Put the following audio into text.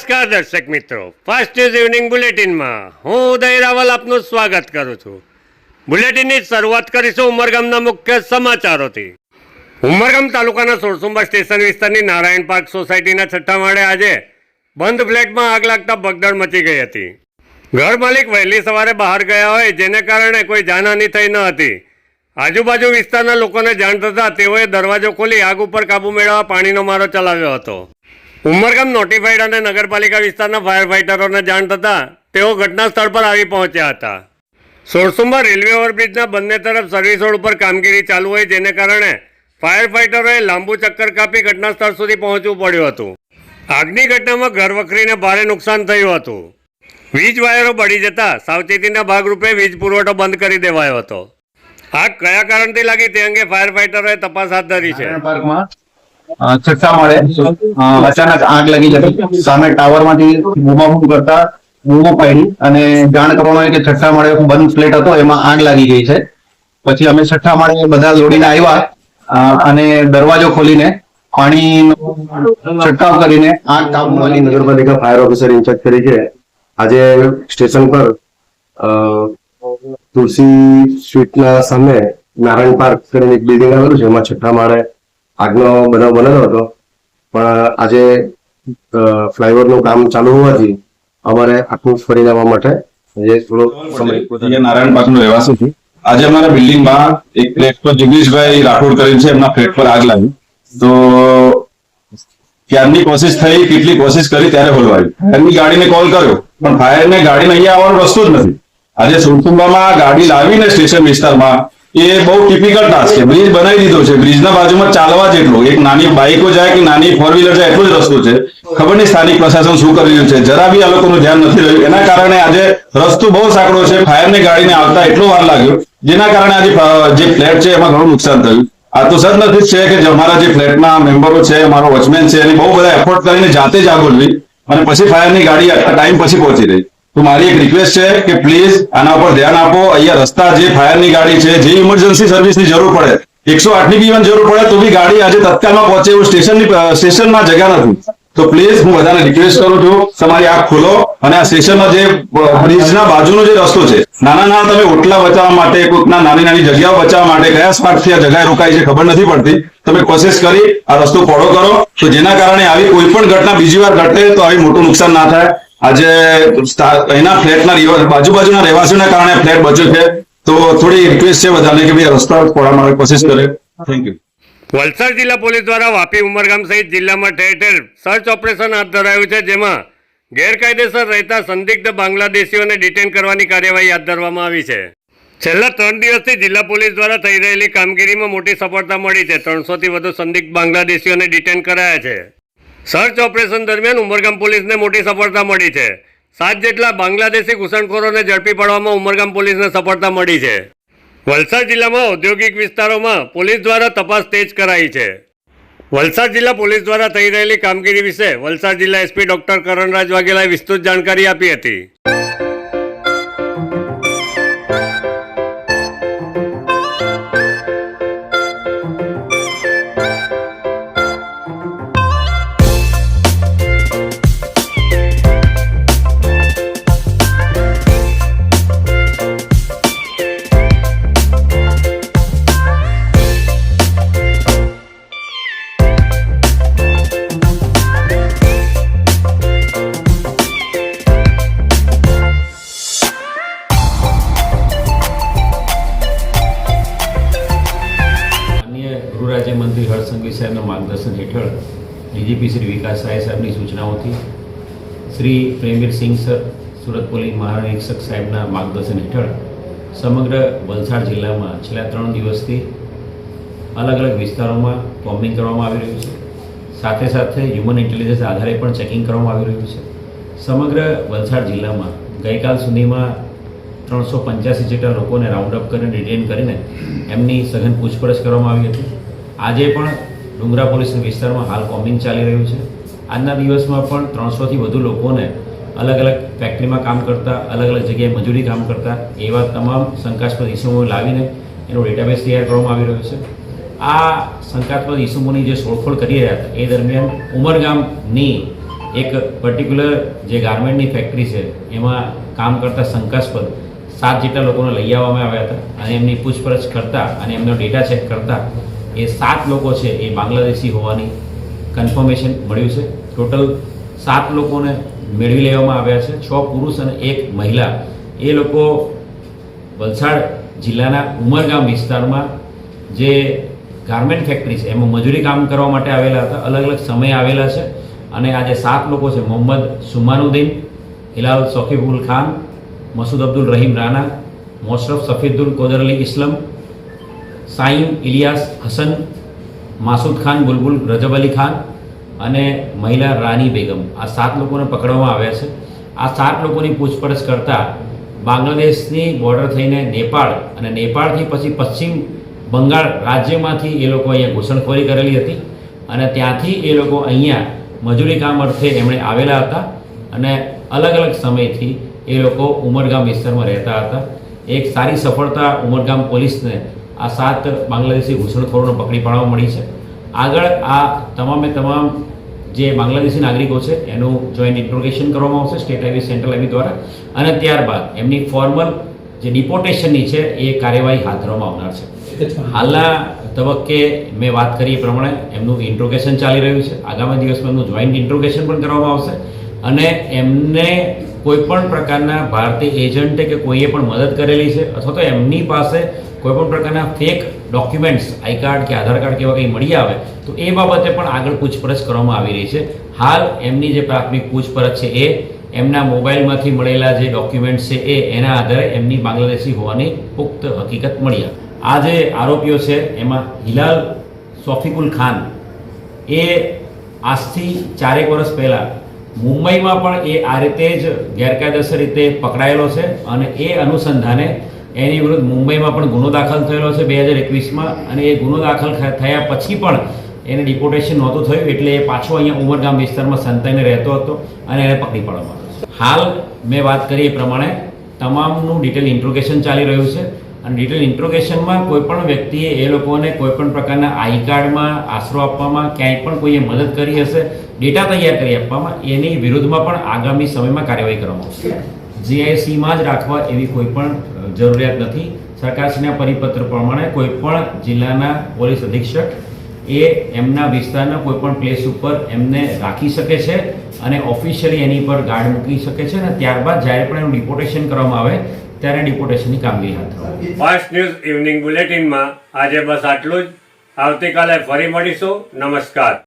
નમસ્કાર દર્શક મિત્રો. ફાસ્ટ ન્યૂઝ ઇવનિંગ બુલેટિનમાં હું ઉદય રાવલ આપનું સ્વાગત કરું છું. બુલેટિનની શરૂઆત કરીશું ઉમરગામના મુખ્ય સમાચારોથી. ઉમરગામ તાલુકાના સોરસુંબા સ્ટેશન વિસ્તારની નારાયણ પાર્ક સોસાયટીના છઠ્ઠા માળે આજે બંધ ફ્લેટમાં આગ લાગતા ભગદડ મચી ગઈ હતી. ઘર માલિક વહેલી સવારે બહાર ગયા હોય જેને કારણે કોઈ જાનહાની થઈ ન હતી. આજુબાજુ વિસ્તારના લોકોને જાણ થતાં તેઓએ દરવાજો ખોલી આગ ઉપર કાબુ મેળવવા પાણીનો મારો ચલાવ્યો હતો. ઉમરગામ નોટિફાઈડ અને નગરપાલિકા વિસ્તારના ફાયર ફાઇટરોને જાણ થતાં તેઓ ઘટના સ્થળ પર આવી પહોંચ્યા હતા. સોરસુંબા રેલવે ઓવરબ્રિજના બંને તરફ સર્વિસ રોડ ઉપર કામગીરી ચાલુ હોય જેને કારણે ફાયર ફાઇટરોએ લાંબુ ચક્કર કાપી ઘટના સ્થળ સુધી પહોંચવું પડ્યું હતું. આગની ઘટનામાં ઘર વખરીને ભારે નુકસાન થયું હતું. વીજ વાયરો બળી જતા સાવચેતીના ભાગરૂપે વીજ પુરવઠો બંધ કરી દેવાયો હતો. આગ કયા કારણથી લાગી તે અંગે ફાયર ફાઇટરોએ તપાસ હાથ ધરી છે. પાર્કમાં છઠ્ઠા માળે અચાનક આગ લાગી જતી. સામે ટાવરમાંથી બૂમાબૂમ કરતા બૂમો પાડી અને જાણ કરવામાં આવી કે છઠ્ઠા માળે બંધ ફ્લેટ હતો, એમાં આગ લાગી ગઈ છે. પછી અમે છઠ્ઠા માળે બધા દોડીને આવ્યા અને દરવાજો ખોલીને પાણીનો છંટકાવ કરીને આગ કાબુમાં. નગરપાલિકા ફાયર ઓફિસર ઇન્ચાર્જ છે. આજે સ્ટેશન પર તુલસી સ્વીટના સામે નારાયણ પાર્ક કરીને એક બિલ્ડિંગ આવેલું છે. એમાં છઠ્ઠા માળે આગનો બનાવ બનેલો હતો. પણ આજે ફ્લાયઓવરનું કામ ચાલુ હોવાથી અમારે આખું ફરી લેવા માટે આજે થોડો સમય નારાયણ પાર્કનો રહેવાસી છું. આજે અમારા બિલ્ડિંગમાં એક ફ્લેટ પર જગદીશભાઈ રાઠોડ કરીને છે એમના ફ્લેટ પર આગ લાગી. તો ક્યારની કોશિશ થઈ કેટલી કોશિશ કરી ત્યારે બોલવાયું ફાયરની ગાડીને કોલ કર્યો પણ ફાયરને ગાડીને અહીંયા આવવાનો રસ્તો જ નથી. આજે સુરતુંબામાં ગાડી લાવીને સ્ટેશન વિસ્તારમાં એ બહુ ટિપિકલ ટાસ્ક છે. બ્રિજ બનાવી દીધો છે. બ્રિજના બાજુમાં ચાલવા જેટલો, એક નાની બાઇકો જાય કે નાની ફોર વ્હીલર જાય, એટલો જ રસ્તો છે. ખબર નહીં સ્થાનિક પ્રશાસન શું કરી રહ્યું છે. જરા બી આ લોકોનું ધ્યાન નથી રહ્યું. એના કારણે આજે રસ્તો બહુ સાંકડો છે. ફાયરની ગાડીને આવતા એટલો વાર લાગ્યો. જેના કારણે આજે જે ફ્લેટ છે એમાં ઘણું નુકસાન થયું. આ તો સદનસીબ છે કે અમારા જે ફ્લેટના મેમ્બરો છે, અમારો વોચમેન છે, એની બહુ બધા એફોર્ટ કરીને જાતે જ આગળ અને પછી ફાયરની ગાડી ટાઈમ પછી પહોંચી રહી. તો મારી એક રિક્વેસ્ટ છે કે પ્લીઝ આના ઉપર ધ્યાન આપો. અહીંયા રસ્તા જે ફાયરની ગાડી છે, જે ઇમરજન્સી સર્વિસની જરૂર પડે. એકસો આઠની બી જરૂર પડે, તો બી ગાડી આજે તત્કાલમાં પહોંચે એવું સ્ટેશનની સ્ટેશનમાં જગ્યા નથી. તો પ્લીઝ હું બધાને રિક્વેસ્ટ કરું છું, તમારી આંખ ખોલો અને આ સ્ટેશનમાં જે બ્રિજના બાજુનો જે રસ્તો છે, નાના નાના તમે ઓટલા બચાવવા માટે કોઈકના નાની નાની જગ્યાઓ બચાવવા માટે કયા સ્પાર્કથી આ જગ્યાએ રોકાય છે ખબર નથી પડતી. તમે કોશિશ કરી આ રસ્તો પહોળો કરો. તો જેના કારણે આવી કોઈ પણ ઘટના બીજી વાર ઘટે તો આવી મોટું નુકસાન ના થાય. આજે એના ફ્લેટના બાજુ બાજુના રહેવાસીઓના કારણે ફ્લેટ બચ્યો છે. તો થોડી રિક્વેસ્ટ છે બધાને કે ભાઈ રસ્તા પહોળા માટે કોશિશ કરે. થેન્ક યુ વલસાડ જિલ્લા પોલીસ દ્વારા વાપી ઉમરગામ સહિત જિલ્લામાં ઠેર ઠેર સર્ચ ઓપરેશન હાથ ધરાયું છે, જેમાં ગેરકાયદેસર રહેતા સંદિગ્ધ બાંગ્લાદેશીઓને ડિટેન કરવાની કાર્યવાહી હાથ ધરવામાં આવી છે. છેલ્લા ત્રણ દિવસથી જિલ્લા પોલીસ દ્વારા થઈ રહેલી કામગીરીમાં મોટી સફળતા મળી છે. ત્રણસોથી વધુ સંદિગ્ધ બાંગ્લાદેશીઓને ડિટેન કરાયા છે. સર્ચ ઓપરેશન દરમિયાન ઉમરગામ પોલીસને મોટી સફળતા મળી છે. સાત જેટલા બાંગ્લાદેશી ઘૂસણખોરોને ઝડપી પાડવામાં ઉમરગામ પોલીસને સફળતા મળી છે. વલસાડ જિલ્લામાં ઔદ્યોગિક વિસ્તારોમાં પોલીસ દ્વારા તપાસ તેજ કરાઈ છે. વલસાડ જિલ્લા પોલીસ દ્વારા થઈ રહેલી કામગીરી વિશે વલસાડ જિલ્લા એસપી ડોક્ટર કરણરાજ વાઘેલાએ વિસ્તૃત જાણકારી આપી હતી. રાજ્યમંત્રી સંઘવી સાહેબના માર્ગદર્શન હેઠળ ડીજીપી શ્રી વિકાસ રાય સાહેબની સૂચનાઓથી શ્રી પ્રેમવીર સિંહ સર, સુરત પોલીસ મહાનિરીક્ષક સાહેબના માર્ગદર્શન હેઠળ સમગ્ર વલસાડ જિલ્લામાં છેલ્લા ત્રણ દિવસથી અલગ અલગ વિસ્તારોમાં કોમ્બિંગ કરવામાં આવી રહ્યું છે. સાથે સાથે હ્યુમન ઇન્ટેલિજન્સ આધારે પણ ચેકિંગ કરવામાં આવી રહ્યું છે. સમગ્ર વલસાડ જિલ્લામાં ગઈકાલ સુધીમાં ત્રણસો પંચ્યાસી જેટલા લોકોને રાઉન્ડ અપ કરીને ડિટેન કરીને એમની સઘન પૂછપરછ કરવામાં આવી હતી. આજે પણ ડુંગરા પોલીસ વિસ્તારમાં હાલ કોમ્બિંગ ચાલી રહ્યું છે. આજના દિવસમાં પણ ત્રણસોથી વધુ લોકોને અલગ અલગ ફેક્ટરીમાં કામ કરતા અલગ અલગ જગ્યાએ મજૂરી કામ કરતા એવા તમામ શંકાસ્પદ ઇસમો લાવીને એનો ડેટાબેઝ તૈયાર કરવામાં આવી રહ્યો છે. આ શંકાસ્પદ ઇસમોની જે શોધખોળ કરી રહ્યા હતા, એ દરમિયાન ઉમરગામની એક પર્ટિક્યુલર જે ગાર્મેન્ટની ફેક્ટરી છે, એમાં કામ કરતા શંકાસ્પદ સાત જેટલા લોકોને લઈ આવવામાં આવ્યા હતા અને એમની પૂછપરછ કરતા અને એમનો ડેટા ચેક કરતા એ સાત લોકો છે એ બાંગ્લાદેશી હોવાની કન્ફર્મેશન મળ્યું છે. ટોટલ સાત લોકોને મેળવી લેવામાં આવ્યા છે. છ પુરુષ અને એક મહિલા. એ લોકો વલસાડ જિલ્લાના ઉમરગામ વિસ્તારમાં જે ગાર્મેન્ટ ફેક્ટરી છે, એમાં મજૂરી કામ કરવા માટે આવેલા હતા. અલગ અલગ સમયે આવેલા છે. અને આજે સાત લોકો છે, મોહમ્મદ સુમાનુદ્દીન, હિલાલ સફીબુલ ખાન, મસૂદ અબ્દુલ રહીમ રાના મોશરફ સફીદુલ કોદર અલી ઇસ્લમ સાઈમ, ઇલિયાસ, હસન, માસુદ ખાન, બુલબુલ, રજબ અલી ખાન અને મહિલા રાની બેગમ. આ સાત લોકોને પકડવામાં આવ્યા છે. આ સાત લોકોની પૂછપરછ કરતાં બાંગ્લાદેશની બોર્ડર થઈને નેપાળ અને નેપાળથી પછી પશ્ચિમ બંગાળ રાજ્યમાંથી એ લોકો અહીંયા ઘૂસણખોરી કરેલી હતી અને ત્યાંથી એ લોકો અહીંયા મજૂરી કામ અર્થે એમણે આવેલા હતા અને અલગ અલગ સમયથી એ લોકો ઉમરગામ વિસ્તારમાં રહેતા હતા. એક સારી સફળતા ઉમરગામ પોલીસને આ સાત બાંગ્લાદેશી ઘૂસણખોરોને પકડી પાડવા મળી છે. આગળ આ તમામે તમામ જે બાંગ્લાદેશી નાગરિકો છે, એનું જોઈન્ટ ઇન્ટ્રોગેશન કરવામાં આવશે સ્ટેટ હાઈવે, સેન્ટ્રલ હાઈવે દ્વારા. અને ત્યારબાદ એમની ફોર્મલ જે ડિપોર્ટેશનની છે, એ કાર્યવાહી હાથ ધરવામાં આવનાર છે. હાલના તબક્કે મેં વાત કરી એ પ્રમાણે એમનું ઇન્ટ્રોગેશન ચાલી રહ્યું છે. આગામી દિવસમાં એમનું જોઈન્ટ ઇન્ટ્રોગેશન પણ કરવામાં આવશે. અને એમને કોઈ પણ પ્રકારના ભારતીય એજન્ટે કે કોઈએ પણ મદદ કરેલી છે, અથવા તો એમની પાસે કોઈ પણ પ્રકારના ફેક ડોક્યુમેન્ટ્સ આઈ કાર્ડ કે આધાર કાર્ડ કે એવા કંઈ મળી આવે, તો એ બાબતે પણ આગળ પૂછપરછ કરવામાં આવી રહી છે. હાલ એમની જે પ્રાથમિક પૂછપરછ છે એ, એમના મોબાઈલમાંથી મળેલા જે ડોક્યુમેન્ટ્સ છે એ, એના આધારે એમની બાંગ્લાદેશી હોવાની પુખ્ત હકીકત મળી આ જે આરોપીઓ છે, એમાં હિલાલ સોફિકુલ ખાન, એ આજથી ચારેક વર્ષ પહેલાં મુંબઈમાં પણ એ આ રીતે જ ગેરકાયદેસર રીતે પકડાયેલો છે અને એ અનુસંધાને એની વિરુદ્ધ મુંબઈમાં પણ ગુનો દાખલ થયેલો છે બે હજાર એકવીસમાં અને એ ગુનો દાખલ થયા પછી પણ એને ડિપોર્ટેશન નહોતું થયું એટલે એ પાછો અહીંયા ઉમરગામ વિસ્તારમાં સંતાઈને રહેતો હતો અને એને પકડી પાડવામાં હાલ મેં વાત કરી એ પ્રમાણે તમામનું ડિટેલ ઇન્ટ્રોગેશન ચાલી રહ્યું છે અને ડિટેલ ઇન્ટ્રોગેશનમાં કોઈ પણ વ્યક્તિએ એ લોકોને કોઈ પણ પ્રકારના આઈ કાર્ડમાં આશરો આપવામાં ક્યાંય પણ કોઈએ મદદ કરી હશે ડેટા તૈયાર કરી આપવામાં એની વિરુદ્ધમાં પણ આગામી સમયમાં કાર્યવાહી કરવામાં આવશે. જીઆઈસીમાં જ રાખવા એવી કોઈ પણ જરૂરિયાત નથી. સરકારશ્રીના પરિપત્ર પ્રમાણે કોઈ પણ જિલ્લાના પોલીસ અધિક્ષક એ એમના વિસ્તારના કોઈ પણ પ્લેસ ઉપર એમને રાખી શકે છે અને ઓફિશિયલી એની પર ગાર્ડ મૂકી શકે છે અને ત્યારબાદ જ્યારે પણ એનું ડિપોટેશન કરવામાં આવે, ત્યારે ડિપોટેશનની કામગીરી હાથ ફાસ્ટ ન્યૂઝ ઇવનિંગ બુલેટિનમાં આજે બસ આટલું જ. આવતીકાલે ફરી મળીશું. નમસ્કાર.